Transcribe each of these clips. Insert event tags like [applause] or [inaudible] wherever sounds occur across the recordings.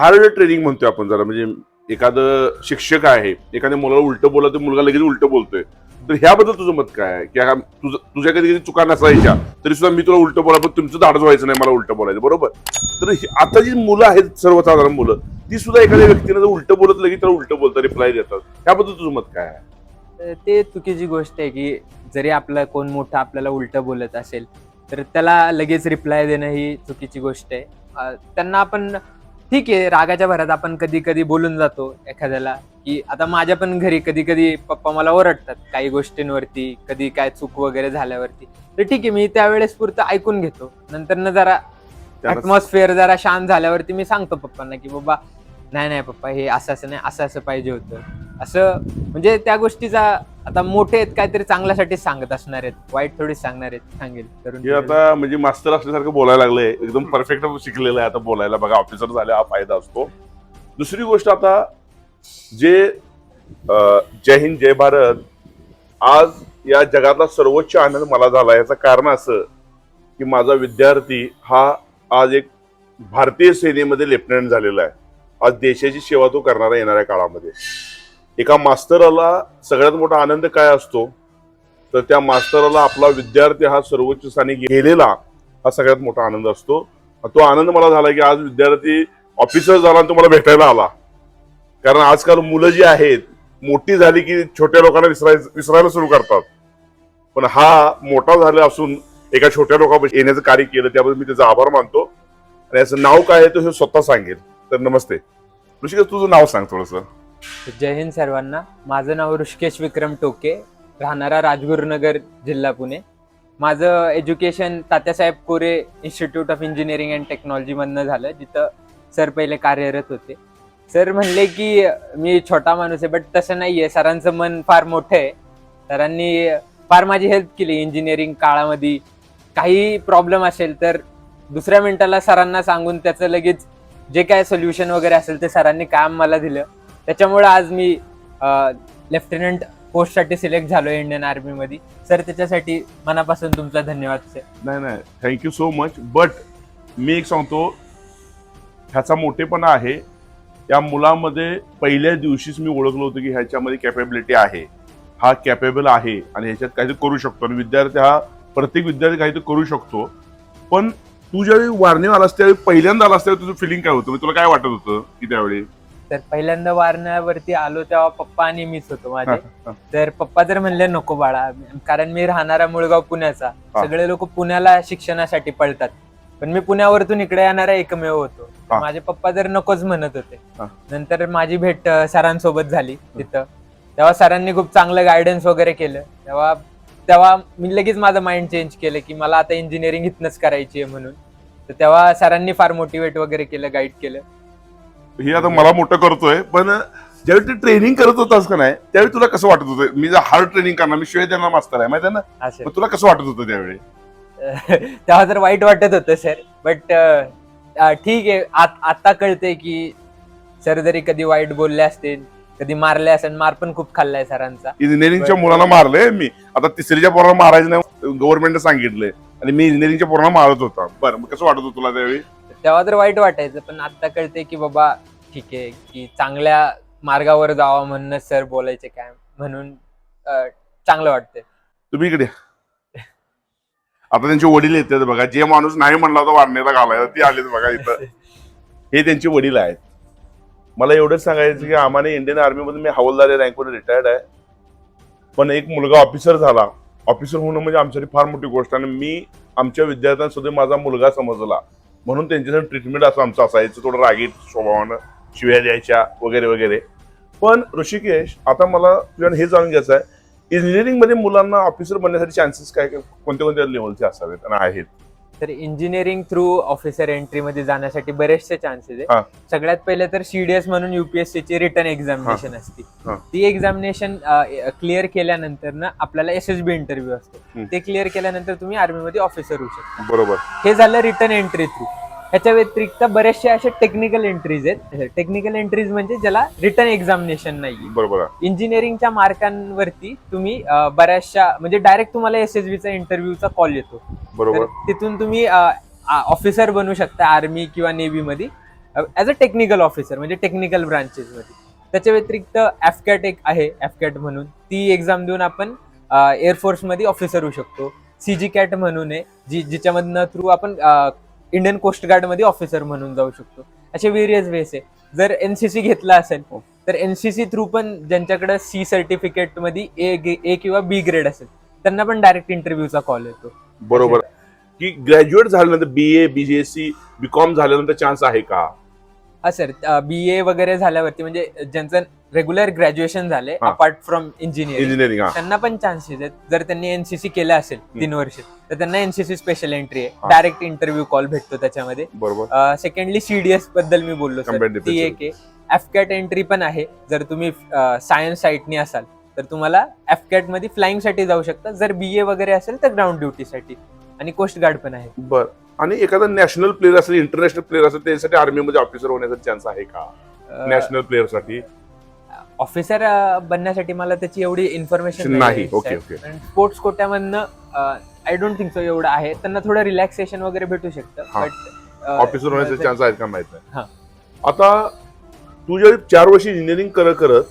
Hard training म्हणतोय आपण जरा म्हणजे एखादं शिक्षक आहे एखाद्या मुलाला उलटं बोलत मुलगा लगेच उलटं बोलतोय. तर ह्याबद्दल तुझं मत काय आहे? की तुझं तुझ्या कधी कधी चुका नसायच्या तरी सुद्धा मी तुला उलटं बोला पण तुमचं धाडच व्हायचं नाही मला उलटं बोलायचं बरोबर? तर आता जी मुलं आहेत सर्वसाधारण मुलं ती सुद्धा एखाद्या व्यक्तीनं जर उलटं बोलत लगेच त्याला उलटं बोलतात रिप्लाय देतात. त्याबद्दल तुझं मत काय आहे? तर ते चुकीची गोष्ट आहे की जरी आपला कोण मोठं आपल्याला उलटं बोलत असेल तर त्याला लगेच रिप्लाय देणं ही चुकीची गोष्ट आहे. त्यांना आपण ठीक आहे रागाच्या भरात आपण कधी कधी बोलून जातो एखाद्याला की आता माझ्या पण घरी कधी कधी पप्पा मला ओरडतात काही गोष्टींवरती कधी काय चूक वगैरे झाल्यावरती. तर ठीक आहे मी त्यावेळेस पुरतं ऐकून घेतो. नंतर ना जरा ऍटमॉस्फिअर जरा शांत झाल्यावरती मी सांगतो पप्पांना की बाबा नाही नाही पप्पा हे असं असं नाही असं असं पाहिजे होतं. असं म्हणजे त्या गोष्टीचा आता मोठे आहेत काहीतरी चांगल्यासाठीच सांगत असणार आहेत. वाईट थोडीच सांगणार आहेत सांगेल. तरुण हे आता म्हणजे मास्टर असल्यासारखं बोलायला लागले एकदम परफेक्ट शिकलेलं आहे आता बोलायला. बघा ऑफिसर झाले हा फायदा असतो. दुसरी गोष्ट आता जे अं, जय हिंद जय भारत आज या जगातला सर्वोच्च आनंद मला झाला. याचं कारण असं की माझा विद्यार्थी हा आज एक भारतीय सेनेमध्ये लेफ्टनंट झालेला आहे. आज देशाची सेवा तो करणारा येणाऱ्या काळामध्ये. एका मास्तराला सगळ्यात मोठा आनंद काय असतो? तर त्या मास्तराला आपला विद्यार्थी हा सर्वोच्च स्थानी गेलेला हा सगळ्यात मोठा आनंद असतो. तो आनंद मला झाला की आज विद्यार्थी ऑफिसर झाला आणि भेटायला आला. कारण आजकाल मुलं जी आहेत मोठी झाली की छोट्या लोकांना विसरायचं विसरायला सुरू करतात. पण हा मोठा झाला असून एका छोट्या लोकांपासून येण्याचं कार्य केलं त्याबद्दल मी त्याचा आभार मानतो. आणि याचं नाव काय आहे तो हे स्वतः सांगेल. तर नमस्ते. ऋषिकेश तुझं नाव सांग थोडंसं. जय हिंद सर्वांना. माझं नाव ऋषिकेश विक्रम टोके. राहणारा राजगुरुनगर जिल्हा पुणे. माझं education Tatyasaheb Kore institute of engineering and टेक्नॉलॉजीमधनं झालं जिथं सर पहिले कार्यरत होते. सर म्हणले की मी छोटा माणूस आहे बट तसं नाही आहे सरांचं मन फार मोठं आहे. सरांनी फार माझी हेल्प केली इंजिनिअरिंग काळामध्ये. काही प्रॉब्लेम असेल तर दुसऱ्या मिनिटाला सरांना सांगून त्याचं लगेच जे काय सोल्युशन वगैरे असेल ते सरांनी काम मला दिलं. त्याच्यामुळे आज मी लेफ्टनंट पोस्टसाठी सिलेक्ट झालो इंडियन आर्मीमध्ये. सर त्याच्यासाठी मनापासून तुमचा धन्यवाद सर. नाही नाही. Thank you so much but मी एक सांगतो ह्याचा मोठेपणा आहे या मुलामध्ये पहिल्या दिवशीच मी ओळखलं होतं की ह्याच्यामध्ये कॅपेबिलिटी आहे. हा कॅपेबल आहे आणि ह्याच्यात काहीतरी करू शकतो. आणि विद्यार्थी हा प्रत्येक विद्यार्थी काहीतरी करू शकतो. पण तू ज्यावेळी वारणीवर आलास त्यावेळी पहिल्यांदा आलास त्यावेळी तुझं फिलिंग काय होतं? म्हणजे तुला काय वाटत होतं की त्यावेळी? तर पहिल्यांदा वारण्यावरती आलो तेव्हा पप्पा आणि मीच होतो माझे. तर पप्पा तर म्हणले नको बाळा कारण मी राहणारा मुळगाव पुण्याचा. सगळे लोक पुण्याला शिक्षणासाठी पळतात. पण मी पुण्यावरतून इकडे येणारा एकमेव होतो. माझे पप्पा तर नकोच म्हणत. होते. नंतर माझी भेट सरांसोबत झाली तिथं. तेव्हा सरांनी खूप चांगलं गायडन्स वगैरे केलं. तेव्हा तेव्हा मी लगेच माझं माइंड चेंज केलं की मला आता इंजिनिअरिंग इथनच करायची आहे म्हणून. तर तेव्हा सरांनी फार मोटिवेट वगैरे केलं गाईड केलं. हे आता मला मोठं करतोय पण ज्यावेळी तू ट्रेनिंग करत होतास का नाही त्यावेळी तुला कसं वाटत होतं? मी जर हार्ड ट्रेनिंग करणार मी शिवाय त्यांना मास्तर आहे माहिती आहे ना? असं मग तुला कसं वाटत होतं त्यावेळी? [laughs] तेव्हा तर वाईट वाटत होतं सर बट ठीक आहे. आत- आता कळतंय की सर जरी कधी वाईट बोलले असतील कधी मारले असेल मार पण खूप खाल्लाय सरांचा. इंजिनिअरिंगच्या बरं. मुलांना मारलंय मी. आता तिसरीच्या पोरांना मारायचं नाही गव्हर्नमेंटने सांगितलंय. आणि मी इंजिनिअरिंगच्या पोरांना मारत होता. बरं मग कसं वाटत होतं तुला त्यावेळी? तेव्हा तर वाईट वाटायचं पण आता कळतंय की बाबा ठीक आहे की चांगल्या मार्गावर जावा म्हणणं सर बोलायचे काय म्हणून अं, चांगलं वाटतंय. तुम्ही इकडे या. आता त्यांचे वडील येतात बघा. जे माणूस नाही म्हणला होता वाढण्याला घालायला ती आलेत बघा इथं. हे त्यांचे वडील आहेत. मला एवढंच सांगायचं की आम्हाला इंडियन आर्मीमध्ये मी हवालदार रँकवर रिटायर्ड आहे. पण एक मुलगा ऑफिसर झाला. ऑफिसर होणं म्हणजे आमच्यासाठी फार मोठी गोष्ट आणि मी आमच्या विद्यार्थ्यांसुद्धा माझा मुलगा समजला. म्हणून त्यांच्यासाठी ट्रीटमेंट असं आमचं असायचं थोडं रागीट स्वभावानं. शिव्या द्यायच्या वगैरे वगैरे. पण ऋषिकेश आता मला तुझ्या हे जाणून घ्यायचं आहे इंजिनिअरिंगमध्ये मुलांना ऑफिसर बनण्यासाठी चान्सेस काय कोणत्या कोणत्या लेवलचे असावेत आणि आहेत? तर इंजिनिअरिंग थ्रू ऑफिसर एंट्री मध्ये जाण्यासाठी बरेचसे चान्सेस हा. आहे सगळ्यात पहिले तर सीडीएस म्हणून युपीएससी ची रिटर्न एक्झामिनेशन असते. ती एक्झामिनेशन क्लिअर केल्यानंतर ना आपल्याला एस एस बी इंटरव्ह्यू असतो. ते क्लिअर केल्यानंतर तुम्ही आर्मीमध्ये ऑफिसर होऊ शकता. बरोबर. हे झालं रिटर्न एंट्री थ्रू ह्याच्या व्यतिरिक्त बरेचसे असे टेक्निकल एंट्रीज आहेत. टेक्निकल एंट्रीज म्हणजे ज्याला रिटर्न एक्झामिनेशन नाही बरोबर आहे. इंजिनिअरिंगच्या मार्कांवरती तुम्ही अं, बऱ्याचशा म्हणजे डायरेक्ट तुम्हाला एस एस बीचा इंटरव्ह्यूचा कॉल येतो. बरोबर. तिथून तुम्ही ऑफिसर बनू शकता आर्मी किंवा नेव्ही मध्ये ॲज अ टेक्निकल ऑफिसर म्हणजे टेक्निकल ब्रांचेसमध्ये त्याच्या व्यतिरिक्त ॲफकॅट एक आहे ॲफकॅट म्हणून. ती एक्झाम देऊन आपण एअरफोर्समध्ये ऑफिसर होऊ शकतो. सी जी कॅट म्हणून आहे जी जिच्यामधनं थ्रू आपण इंडियन कोस्ट गार्डमध्ये ऑफिसर म्हणून जाऊ शकतो. असे व्हेरियस वेस आहे. जर एनसीसी घेतला असेल तर एनसीसी थ्रू पण ज्यांच्याकडे सी सर्टिफिकेटमध्ये ए ए किंवा बी ग्रेड असेल त्यांना पण डायरेक्ट इंटरव्ह्यूचा कॉल येतो. बरोबर. की ग्रॅज्युएट झाल्यानंतर B A BJC B com झाल्यानंतर चान्स आहे का? हा सर बी ए वगैरे झाल्यावरती म्हणजे ज्यांचं रेग्युलर ग्रॅज्युएशन झाले हा. अपार्ट फ्रॉम इंजिनिअरिंग इंजिनिअरिंग हा. त्यांना पण चान्सेस आहेत. जर त्यांनी एनसीसी केलं असेल तीन वर्ष तर त्यांना एनसीसी स्पेशल एंट्री आहे. हा. डायरेक्ट इंटरव्ह्यू कॉल भेटतो त्याच्यामध्ये. बरोबर. सेकंडली सीडीएसबद्दल मी बोललो सर ती defense. एक आहे. एफकॅट एंट्री पण आहे. जर तुम्ही सायन्स साईटनी असाल तर तुम्हाला एफकॅटमध्ये फ्लाइंगसाठी जाऊ शकता. जर बी ए वगैरे असेल तर ग्राउंड ड्युटीसाठी आणि कोस्ट गार्ड पण आहे. बर. आणि एखादा नॅशनल प्लेअर असेल इंटरनॅशनल प्लेअर असेल त्यासाठी आर्मीमध्ये ऑफिसर होण्याचा चान्स आहे का? नॅशनल प्लेअरसाठी? ऑफिसर बनण्यासाठी मला त्याची एवढी इन्फॉर्मेशन नाही, okay, okay. स्पोर्ट्स कोट्यामधनं आय डोंट थिंक सो एवढं आहे. त्यांना थोडं रिलॅक्सेशन वगैरे भेटू शकतं. बट ऑफिसर होण्याचे चान्स आहेत का माहीत हा. नाही आता तू ज्यावेळी चार वर्ष इंजिनिअरिंग करत करत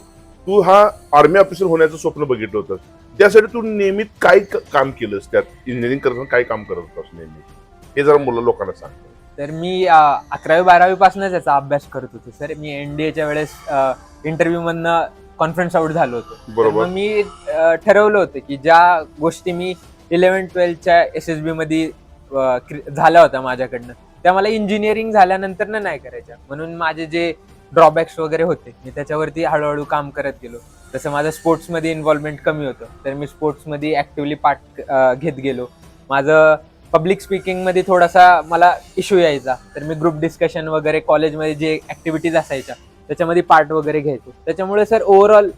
तू हा आर्मी ऑफिसर होण्याचं स्वप्न बघितलं होतं. त्यासाठी तू नेहमी काय काम केलंस? त्यात इंजिनिअरिंग करताना काय काम करत होतास नेहमी? हे जरा मुलं लोकांना सांग. तर मी अकरावी बारावी पासूनच याचा अभ्यास करत होतो सर. मी एनडीएच्या वेळेस इंटरव्ह्यू मधनं कॉन्फरन्स आउट झालो होतो. तर बरोबर. मग मी अं, ठरवलं होतं की ज्या गोष्टी मी इलेव्हन ट्वेल्थच्या एस एस बी मध्ये अं, क्रि- झाल्या होत्या माझ्याकडनं त्या मला इंजिनिअरिंग झाल्यानंतर नाही करायच्या. म्हणून माझे जे ड्रॉबॅक्स वगैरे होते मी त्याच्यावरती हळूहळू काम करत गेलो. तसं माझं स्पोर्ट्समध्ये इन्व्हॉल्वमेंट कमी होतं तर मी स्पोर्ट्समध्ये ॲक्टिव्हली पार्ट घेत गेलो. माझं पब्लिक स्पीकिंगमध्ये थोडासा मला इश्यू यायचा. तर मी ग्रुप डिस्कशन वगैरे कॉलेजमध्ये जे ॲक्टिव्हिटीज असायच्या त्याच्यामध्ये पार्ट वगैरे घ्यायचो. त्याच्यामुळे सर ओव्हरऑल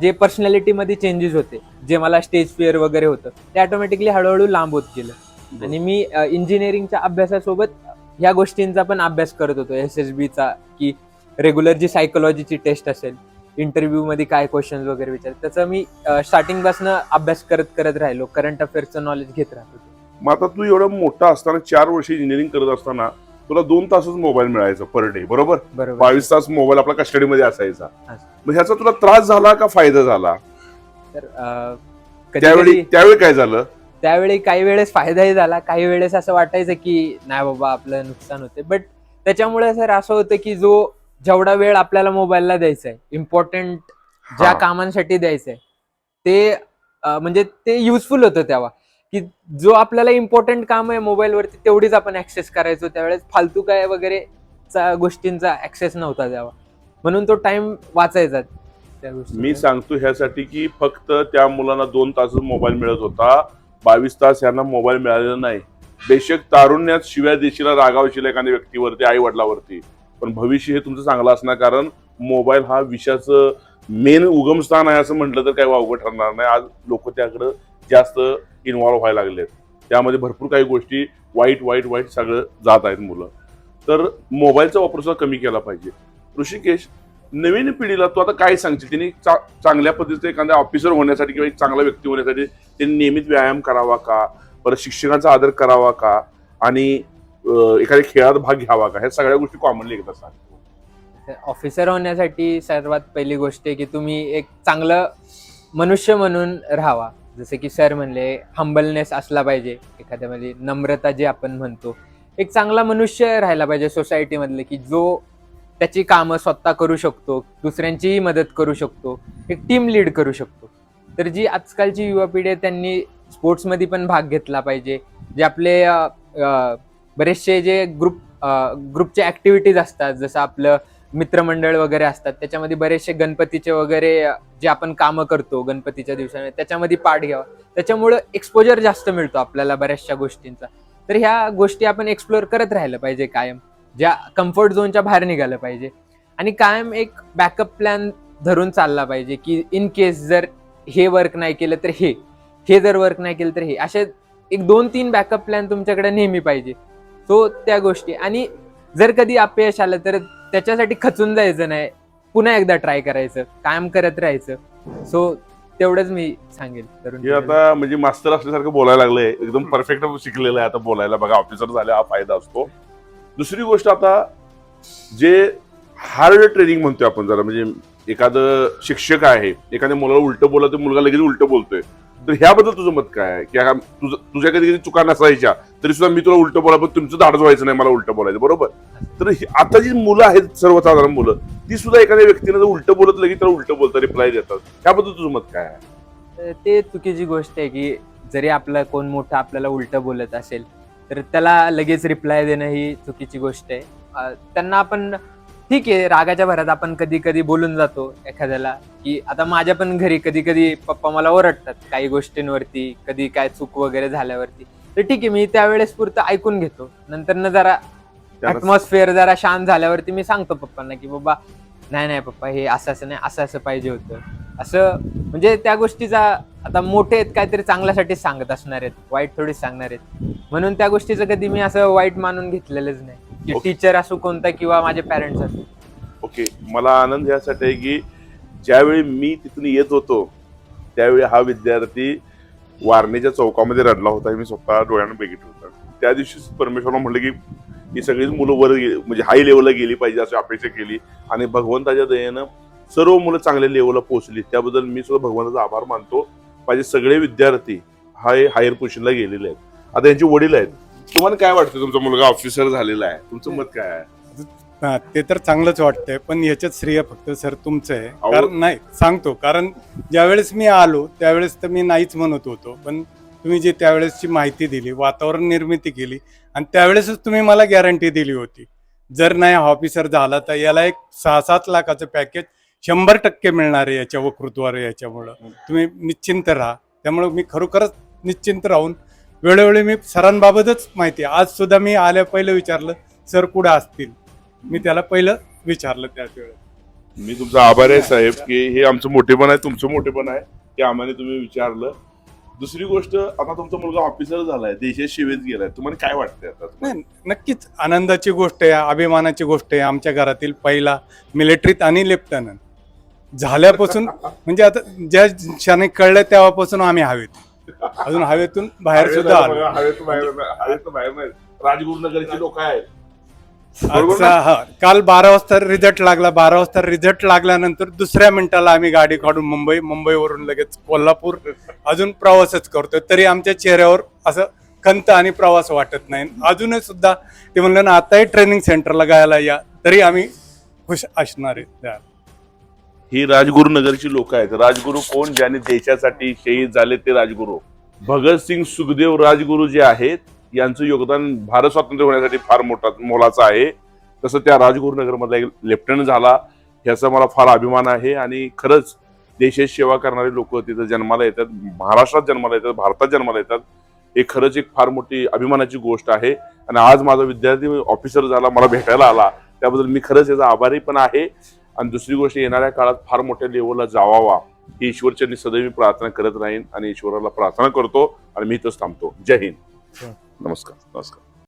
जे पर्सनॅलिटीमध्ये चेंजेस होते जे मला स्टेज फिअर वगैरे होतं ते ऑटोमॅटिकली हळूहळू लांब होत गेलं. आणि मी इंजिनिअरिंगच्या अभ्यासासोबत ह्या गोष्टींचा पण अभ्यास करत होतो. एस एस बीचा की रेग्युलर जी सायकोलॉजीची टेस्ट असेल इंटरव्ह्यूमध्ये काय क्वेश्चन वगैरे विचार त्याचा मी स्टार्टिंगपासून अभ्यास करत करत राहिलो. करंट अफेअरचं नॉलेज घेत राहतो मग आता तू एवढं मोठा असताना चार वर्ष इंजिनिअरिंग करत असताना तुला दोन तासच मोबाईल मिळायचा पर डे बरोबर? बावीस तास मोबाईल आपला कस्टडीमध्ये असायचा. मग ह्याचा तुला त्रास झाला का फायदा झाला? तर त्यावेळी त्यावेळी काय झालं? त्यावेळी काही वेळेस फायदाही झाला काही वेळेस असं वाटायचं की नाही बाबा आपलं नुकसान होते बट त्याच्यामुळे सर असं होतं की जो जेवढा वेळ आपल्याला मोबाईलला द्यायचा आहे इम्पॉर्टंट ज्या. कामांसाठी द्यायचं आहे ते म्हणजे ते युजफुल होतं तेव्हा. की जो आपल्याला इम्पॉर्टंट काम आहे मोबाईलवरती तेवढीच आपण ऍक्सेस करायचो. त्यावेळेस फालतू काय वगैरे चा गोष्टींचा ऍक्सेस नव्हता द्यावा म्हणून तो टाइम वाचायचा त्या गोष्टी मी सांगतो ह्यासाठी की फक्त त्या मुलांना दोन तासच मोबाईल मिळत होता. बावीस तास यांना मोबाईल मिळालेला नाही. बेशक तारुण्यात शिव्या देशीला रागावशील एखाद्या व्यक्तीवरती आई वडिलावरती पण भविष्य हे तुमचं चांगलं असणार कारण मोबाईल हा विषयाचं मेन उगमस्थान आहे असं म्हटलं तर काही वावगं ठरणार नाही. आज लोक त्याकडं जास्त इन्व्हॉल्व्ह व्हायला लागलेत. त्यामध्ये भरपूर काही गोष्टी वाईट वाईट वाईट सगळं जात आहेत मुलं. तर मोबाईलचा वापर सुद्धा कमी केला पाहिजे. ऋषिकेश नवीन पिढीला तू आता काय सांगशील? त्यांनी चा- चांगल्या पद्धतीचे एखाद्या ऑफिसर होण्यासाठी किंवा एक चांगला व्यक्ती होण्यासाठी त्यांनी नियमित व्यायाम करावा का? परत शिक्षणाचा आदर करावा का? आणि एखाद्या खेळात भाग घ्यावा का? ह्या सगळ्या गोष्टी कॉमनली एकदा सांग ऑफिसर होण्यासाठी सर्वात पहिली गोष्ट आहे की तुम्ही एक चांगलं मनुष्य म्हणून राहावा. जसे की सर म्हणले हंबलनेस असला पाहिजे. एखाद्यामध्ये म्हणजे नम्रता जे आपण म्हणतो एक चांगला मनुष्य राहायला पाहिजे सोसायटीमधले की जो त्याची कामं स्वतः करू शकतो दुसऱ्यांचीही मदत करू शकतो एक टीम लीड करू शकतो. तर जी आजकालची युवा पिढी आहे त्यांनी स्पोर्ट्समध्ये पण भाग घेतला पाहिजे. जे आपले बरेचसे जे ग्रुप ग्रुपचे ऍक्टिव्हिटीज असतात जसं आपलं मित्रमंडळ वगैरे असतात त्याच्यामध्ये बरेचसे गणपतीचे वगैरे जे आपण कामं करतो गणपतीच्या दिवसाने त्याच्यामध्ये पाठ घ्यावा. त्याच्यामुळं एक्सपोजर जास्त मिळतो आपल्याला बऱ्याचशा गोष्टींचा. तर ह्या गोष्टी आपण एक्सप्लोअर करत राहिलं पाहिजे कायम. ज्या कम्फर्ट झोनच्या बाहेर निघालं पाहिजे. आणि कायम एक बॅकअप प्लॅन धरून चालला पाहिजे की इन केस जर हे वर्क नाही केलं तर हे हे जर वर्क नाही केलं तर हे. असे एक दोन तीन बॅकअप प्लॅन तुमच्याकडे नेहमी पाहिजे. सो त्या गोष्टी. आणि जर कधी अपयश आलं तर त्याच्यासाठी खचून जायचं नाही. पुन्हा एकदा ट्राय करायचं. कायम करत राहायचं. सो तेवढंच मी सांगेल तरुण हे. आता म्हणजे मास्टर असल्यासारखं बोलायला लागलंय. एकदम परफेक्ट शिकलेलं आहे आता बोलायला. बघा ऑफिसर झाले हा फायदा असतो. दुसरी गोष्ट आता जे हार्ड ट्रेनिंग म्हणतोय आपण जरा म्हणजे एखादं शिक्षक आहे एखाद्या मुलाला उलट बोला तर मुलगा लगेच उलट बोलतोय. तर ह्याबद्दल तुझं मत काय आहे? की हा तुझं तुझ्या कधी कधी चुका नसायच्या तरी सुद्धा मी तुला उलट बोला पण तुमचं धाडच व्हायचं नाही मला उलट बोलायचं बरोबर? तर ही- आता जी मुलं आहेत सर्वसाधारण मुलं ती सुद्धा एखाद्या व्यक्तीने जर उलट बोलत लगेच तर उलट बोलतात रिप्लाय देतात. ह्याबद्दल तुझं मत काय आहे? ते चुकीची गोष्ट आहे की जरी आपला कोण मोठा आपल्याला उलट बोलत असेल तर त्याला लगेच रिप्लाय देणं ही चुकीची गोष्ट आहे. त्यांना आपण ठीक आहे रागाच्या भरात आपण कधी कधी बोलून जातो एखाद्याला की आता माझ्या पण घरी कधी कधी पप्पा मला ओरडतात काही गोष्टींवरती कधी काय चूक वगैरे झाल्यावरती. तर ठीक आहे मी त्यावेळेस पुरतं ऐकून घेतो. नंतर न जरा ऍटमॉस्फिअर जरा शांत झाल्यावरती मी सांगतो पप्पांना की बाबा नाही नाही पप्पा हे असं असं नाही असं असं पाहिजे होतं. असं म्हणजे त्या गोष्टीचा आता मोठे आहेत काहीतरी चांगल्यासाठी सांगत असणार आहेत वाईट थोडीच सांगणार आहेत. म्हणून त्या गोष्टीचं कधी मी असं वाईट मानून घेतलेलंच नाही. टीचर असो कोणता किंवा माझे पॅरेंट्स असो. ओके मला आनंद यासाठी आहे की ज्यावेळी मी तिथून येत होतो त्यावेळी हा विद्यार्थी वारणेच्या चौकामध्ये रडला होता. मी स्वतः डोळ्यानं बघितलं होतं. त्या दिवशी परमेश्वरला म्हटलं की ही सगळीच मुलं वर गे- म्हणजे हाय लेवलला गेली पाहिजे अशी अपेक्षा केली. आणि भगवंताच्या दयेनं सर्व मुलं चांगल्या लेवलला पोहोचली. त्याबद्दल मी सुद्धा भगवंताचा आभार मानतो. माझे सगळे विद्यार्थी हाय हायर पोझिशनला गेलेले आहेत. आता यांचे वडील आहेत. तुम्हाला काय वाटतं? तुमचा मुलगा ऑफिसर झालेला आहे. तुमचं मत काय आहे? हा, ते तर चांगलंच वाटतंय पण याच्यात श्रेय फक्त सर तुमचं आहे. अहो. कारण नाही सांगतो. कारण ज्यावेळेस मी आलो त्यावेळेस तर मी नाहीच म्हणत होतो. पण तुम्ही जी त्यावेळेसची माहिती दिली वातावरण निर्मिती केली आणि त्यावेळेसच तुम्ही मला गॅरंटी दिली होती. जर नाही ऑफिसर झाला तर याला एक सहा सात लाखाचं पॅकेज शंभर टक्के मिळणार आहे याच्या वकृत्वावर याच्यामुळं. तुम्ही निश्चिंत राहा. त्यामुळं मी खरोखरच निश्चिंत राहून वेळोवेळी मी सरांबाबतच माहिती आज सुद्धा मी आल्या पहिलं विचारलं सर कुठं असतील? मी त्याला पहिलं विचारलं त्याच वेळेस मी तुमचा आभार आहे साहेब की हे आमचं मोठेपण आहे तुमचं मोठेपण आहे की आम्हाला तुम्ही विचारलं. दुसरी गोष्ट आता तुमचा मुलगा ऑफिसर झालाय देशात शिवेत गेलाय. तुम्हाला काय वाटतंय आता? नाही नक्कीच आनंदाची गोष्ट आहे अभिमानाची गोष्ट आहे. आमच्या घरातील पहिला मिलिटरीत आणि लेफ्टनंट झाल्यापासून म्हणजे आता ज्या क्षणी कळलं तेव्हापासून आम्ही हवेत. अजून हवेतून बाहेर सुद्धा आलो. हवेतून बाहेर हवेतून बाहेर नाही. राजगुरुनगरची लोक आहेत. बरोबर आजचा ना? हा. काल बारा वाजता रिझल्ट लागला. बारा वाजता रिझल्ट लागल्यानंतर दुसऱ्या मिनिटाला आम्ही गाडी काढून मुंबई मुंबईवरून लगेच कोल्हापूर अजून प्रवासच करतोय. तरी आमच्या चेहऱ्यावर असं खंत आणि प्रवास वाटत नाही. अजूनही सुद्धा ते म्हणलं ना आताही ट्रेनिंग सेंटरला गायला या तरी आम्ही खुश असणार आहे. ही राजगुरुनगरची लोक आहेत. राजगुरू कोण? ज्याने देशासाठी शहीद झाले ते राजगुरू. भगतसिंग सुखदेव राजगुरू जे आहेत यांचं योगदान भारत स्वातंत्र्य होण्यासाठी फार मोठा मोलाचं आहे. तसं त्या राजगुरुनगरमधला एक लेफ्टनंट झाला. ह्याचा मला फार अभिमान आहे आणि खरंच देशाची सेवा करणारे लोक तिथं जन्माला येतात. महाराष्ट्रात जन्माला येतात भारतात जन्माला येतात. हे खरंच एक फार मोठी अभिमानाची गोष्ट आहे. आणि आज माझा विद्यार्थी ऑफिसर झाला मला भेटायला आला. त्याबद्दल मी खरंच याचा आभारी पण आहे. आणि दुसरी गोष्ट येणाऱ्या काळात फार मोठ्या लेवलला जावावा ही ईश्वरचरणी सदैव मी प्रार्थना करत राहीन आणि ईश्वराला प्रार्थना करतो आणि मी इथंच थांबतो. जय हिंद. नमस्कार नमस्कार.